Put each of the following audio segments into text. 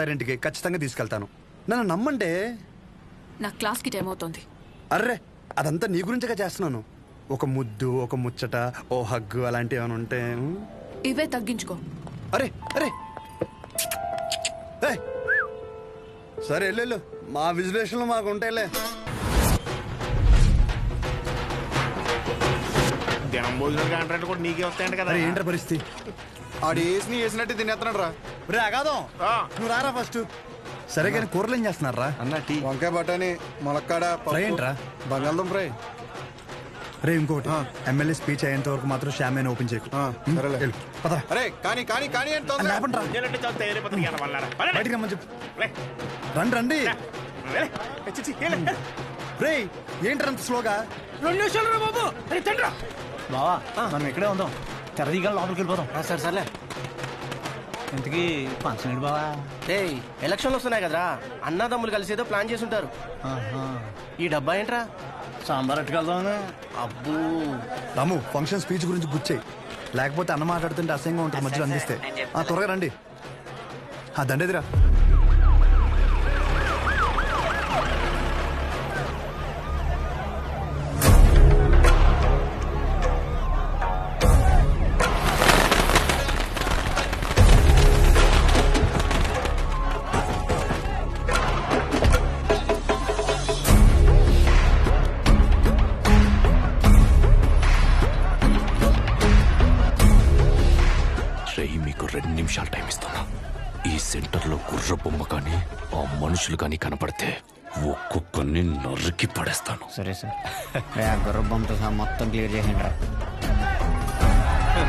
అత్తారింటికి ఖచ్చితంగా తీసుకెళ్తాను. నన్ను నమ్మంటే? నా క్లాస్కి టైం అవుతోంది. అర్రే అదంతా నీ గురించగా చేస్తున్నాను. ఒక ముద్దు ఒక ముచ్చట ఓ హగ్గు అలాంటివి ఏమైనా ఉంటే? ఇవే తగ్గించుకో. అరే అరే! ఏయ్! సరే వెళ్ళు, వెళ్ళు. మా విజులేషన్లు మాకు ఉంటాయిలే. దినం భోజనం కాంట్రాక్ట్ కూడా నీకే వస్తాయంట కదా. అరే ఏంట్రా పరిస్థితి? ఆడు వేసి వేసినట్టు తినేస్తున్నాడు రా రే అగాదం ఆ. నువ్వు రారా ఫస్ట్? సరే కానీ కూరలు ఏం చేస్తున్నారా అన్న టీ. వంకాయ బఠానీ ములక్కాడ ఫ్రై ఏంట్రా? ఫ్రై. రే ఇంకోటి. ఎమ్మెల్యే స్పీచ్ అయ్యేంత వరకు మాత్రం షామేన్ ఓపెన్ చేయకు. అరే కానీ కానీ కానీ. బయటికి రమ్మని చెప్పు. రండి రండి. రే ఏంట్రా అంత స్లోగా రెండు నిమిషాలు బాబు. అరే తండ్రా. బావా మనం ఇక్కడే ఉందాం. తెరదీగా లోపలికి వెళ్ళిపోదాం. సరే సర్లే. ఇంతకీ ఫంక్షన్ ఏంటి బావా? ఏయ్ ఎలక్షన్లు వస్తున్నాయి కదరా. అన్నదమ్ములు కలిసి ఏదో ప్లాన్ చేసి ఉంటారు ఆహా. ఈ డబ్బా ఏంట్రా? సాంబార్ అట్టుకెళ్దామని అబ్బూ. రాము ఫంక్షన్ స్పీచ్ గురించి గుచ్చేయి. లేకపోతే అన్న మాట్లాడుతుంటే అసహ్యంగా ఉంటుంది మధ్యలో అందిస్తే. ఆ త్వరగా రండి. ఆ దండేదిరా. సెంటర్లో గుర్ర బొమ్మ కానీ ఆ మనుషులు కానీ కనపడితే ఒక్కొక్కరిని నరికి పడేస్తాను. సరే సార్. రే, ఆ గుర్ర బొమ్మతో సహా మొత్తం క్లియర్ చేసిండ్రా ఏం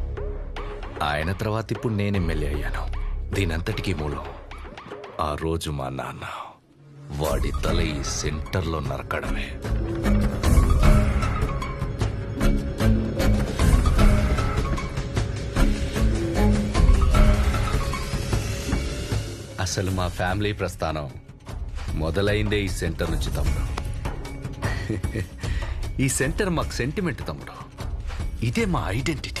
ఆయన తర్వాత ఇప్పుడు నేను ఎమ్మెల్యే అయ్యాను. దీనంతటికీ మూలం ఆ రోజు మా నాన్న వాడి తల ఈ సెంటర్లో నరకడమే. అసలు మా ఫ్యామిలీ ప్రస్థానం మొదలైందే ఈ సెంటర్ నుంచి తమ్ముడు. ఈ సెంటర్ మాకు సెంటిమెంట్ తమ్ముడు. ఇదే మా ఐడెంటిటీ.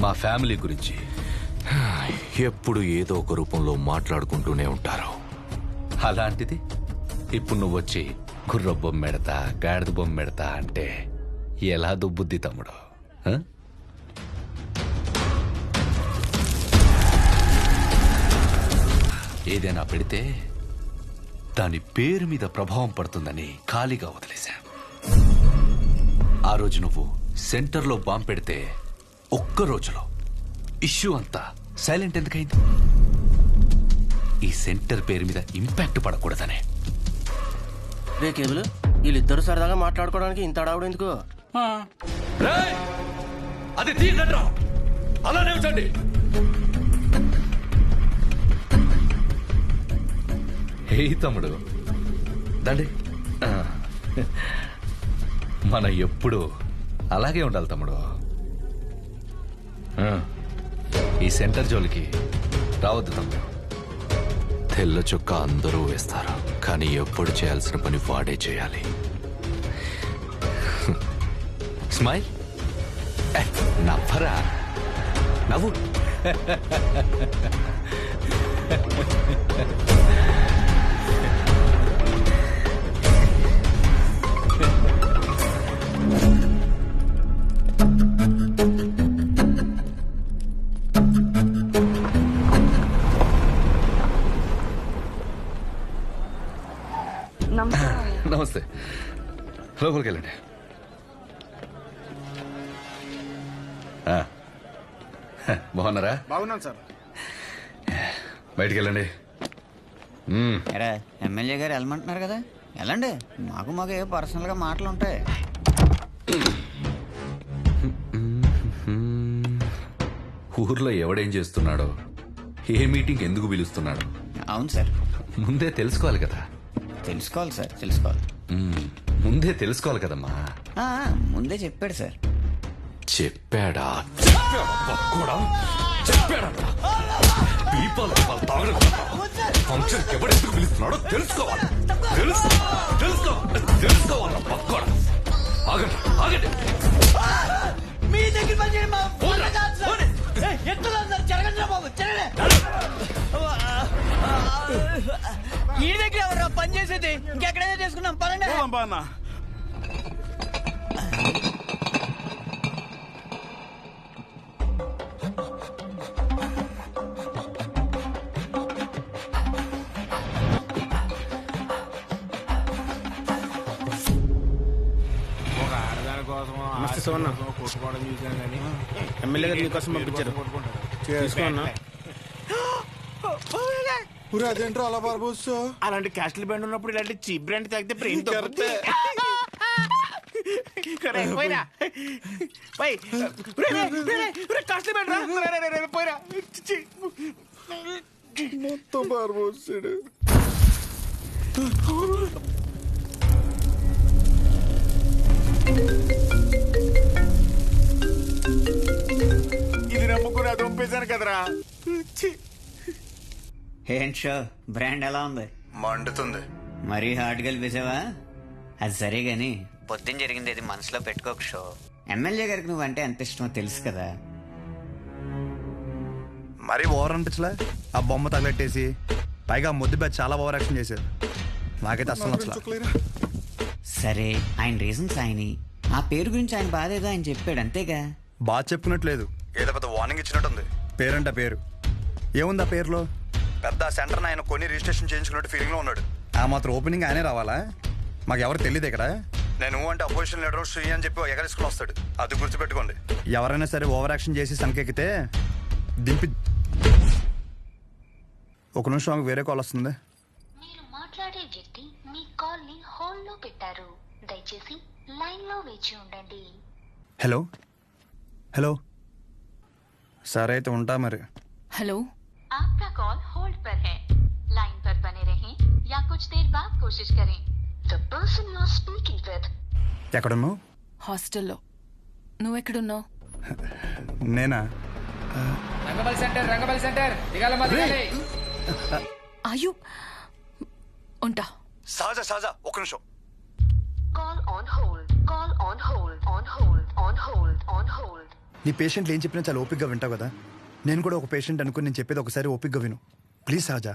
మా ఫ్యామిలీ గురించి. ఎప్పుడు ఏదో ఒక రూపంలో మాట్లాడుకుంటూనే ఉంటారు. అలాంటిది? ఇప్పుడు నువ్వు వచ్చి గుర్ర బొమ్మెడతా గాడిద బొమ్మెడతా అంటే ఎలా దుబ్బుద్ది తమ్ముడు? ఏదైనా పెడితే దాని పేరు మీద ప్రభావం పడుతుందని ఖాళీగా వదిలేశా. ఆ రోజు నువ్వు సెంటర్లో బాంబు పెడితే ఒక్క రోజులో ఇష్యూ అంతా సైలెంట్ ఎందుకైంది? ఈ సెంటర్ పేరు మీద ఇంపాక్ట్ పడకూడదనే. రే కేబుల్ వీళ్ళిద్దరు సరదాగా మాట్లాడుకోవడానికి ఇంత అడావుడు ఎందుకు? రేయ్! అది తీయండి అలానే ఉంచండి హే తమ్ముడు. దండి. మన ఎప్పుడు అలాగే ఉండాలి తమ్ముడు. ఈ సెంటర్ జోలికి రావద్దు తమ్ముడు. తెల్ల చొక్క అందరూ వేస్తారు? కానీ ఎప్పుడు చేయాల్సిన పని వాడే చేయాలి. స్మైల్. నవ్వరా? నవ్వు. నమస్తే. లోపలికి వెళ్ళండి బాగున్నారా? బాగున్నాను సార్. బయటికి వెళ్ళండి. ఎరా ఎమ్మెల్యే గారు వెళ్ళమంటున్నారు కదా? వెళ్ళండి. మాకు మాకు ఏ పర్సనల్గా మాటలు ఉంటాయి. ఊర్లో ఎవడేం చేస్తున్నాడో ఏ మీటింగ్ ఎందుకు పిలుస్తున్నాడో అవును సార్. ముందే తెలుసుకోవాలి కదా. తెలుసుకోవాలి సార్ తెలుసుకోవాలి. ముందే తెలుసుకోవాలి కదమ్మా ఆ, ముందే చెప్పాడు సార్ చెప్పాడా చెప్పాడా? చెప్పాడా దీపాలు దీపాలు తాగడం ఫంక్షన్ ఎవడెందుకు పిలుస్తున్నాడో తెలుసుకోవాలి తెలుసు తెలుసుకో తెలుసుకోవాలి పక్కోడా ఆగండి ఆగండి పోరా, పోనీ. ఈ దగ్గర ఎవరు పని చేసేది ఇంకెక్కడైనా చేసుకున్నాం పదండి. ఒక ఆడదాని కోసం నమస్తే సోమన్న. కొట్టుకోవడం చూసాను కానీ ఎమ్మెల్యే గారు మీకోసం పంపించారు. తీసుకోన్నా ఊరే అదేంట్రా అలా పారబోసు అలాంటి క్యాస్టల్ బ్రాండ్ ఉన్నప్పుడు ఇలాంటి చీప్ బ్రాండ్ తాగితే బ్రెయిన్ తగ్గుతుంది పోయిరా. పోయి. కాస్ట్లీ బ్రాండ్ రా. రే, రే, రే, రే, పోయిరా. చి, చి. మొత్తం పారబోసాడు ఇది నమ్ముకుని అది పంపేశాను కదరా. చి. ఏంటి షో బ్రాండ్ ఎలా ఉంది? మండుతుంది. మరీ హార్డ్ కలిపేసావా అది సరే గాని పొద్దున్న జరిగింది అది మనసులో పెట్టుకోక షో ఎమ్మెల్యే గారికి నువ్వంటే ఎంత ఇష్టమో తెలుసు కదా. మరీ ఓవర్ అనిపించలే? ఆ బొమ్మ తగలెట్టేసి పైగా ముద్దు బ్యాచ్ చాలా ఓవర్ యాక్షన్ చేశారు. నాకైతే అస్సలు నచ్చలా. సరే ఆయన రీజన్స్ ఆయని ఆ పేరు గురించి ఆయన బాధ ఏదో ఆయన చెప్పాడు అంతేగా? బాగా చెప్పుకున్నట్లేదు ఏదో పెద్ద వార్నింగ్ ఇచ్చినట్టుంది. పేరంట పేరు. ఏముంది ఆ పేరులో? పెద్ద సెంటర్ ఆయన కొని రిజిస్ట్రేషన్ చేయించుకున్నట్టు ఫీలింగ్లో ఉన్నాడు. ఆ మాత్రం ఓపెనింగ్ ఆయనే రావాలా? మాకు ఎవరు తెలియదు ఇక్కడ. నేను అంటే అపోజిషన్ లీడర్ శ్రీ అని చెప్పి ఎగరేసుకుని వస్తాడు. అది గుర్తుపెట్టుకోండి. ఎవరైనా సరే ఓవర్ యాక్షన్ చేసి సంకెక్కితే దింపి ఒక నిమిషం ఆమెకు వేరే కాల్ వస్తుంది. మీరు మాట్లాడే వ్యక్తి మీ కాల్ని హోల్డ్లో పెట్టారు. దయచేసి లైన్లో వేచి ఉండండి. హలో హలో సరే అయితే ఉంటా మరి. హలో आपका कॉल होल्ड पर है लाइन पर बने रहें या कुछ देर बाद कोशिश करें the person you are speaking with ఎక్కడున్నావు హాస్టల్లో నువ్వెక్కడున్నావు నేనా రంగబలి సెంటర్ రంగబలి సెంటర్ దిగాల అయ్యో ఉంటా సహజ సహజ ఒక్క నిమిషం call on hold call on hold on hold on hold on hold నీ పేషెంట్లు ఏం చెప్పినా చాలా ఓపిక్గా వింటావు కదా నేను కూడా ఒక పేషెంట్ అనుకుని నేను చెప్పేది ఒకసారి ఓపిక్గా విను. ప్లీజ్ సహజ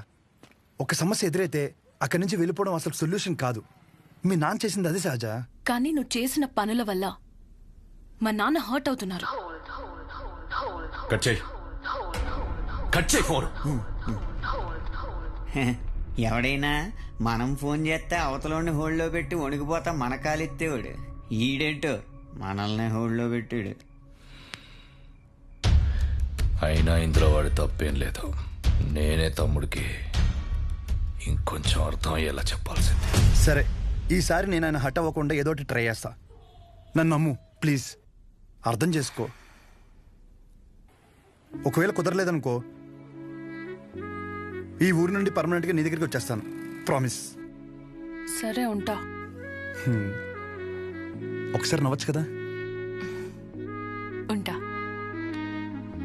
ఒక సమస్య ఎదురైతే అక్కడి నుంచి వెళ్ళిపోవడం అసలు సొల్యూషన్ కాదు. మీ నాన్న చేసింది అదే సహజ కానీ నువ్వు చేసిన పనుల వల్ల మా నాన్న హర్ట్ అవుతున్నారు. కట్ చేయి. కట్ చేయి ఫోన్ ఎవడైనా మనం ఫోన్ చేస్తే అవతలోని హోల్డ్లో పెట్టి వణికిపోతా మన కాలెత్తేవాడు. ఈడేంటో మనల్ని హోల్డ్లో పెట్టాడు అయినా ఇందులో వాడి తప్పేం లేదు. నేనే తమ్ముడికి ఇంకొంచెం అర్థం అయ్యేలా చెప్పాల్సింది. సరే ఈసారి నేను ఆయన హట్ అవ్వకుండా ఏదో ఒకటి ట్రై చేస్తా. నన్ను నమ్ము ప్లీజ్. అర్థం చేసుకో. ఒకవేళ కుదరలేదనుకో ఈ ఊరి నుండి పర్మనెంట్గా నీ దగ్గరికి వచ్చేస్తాను. ప్రామిస్ సరే ఉంటా. ఒకసారి నవ్వచ్చు కదా?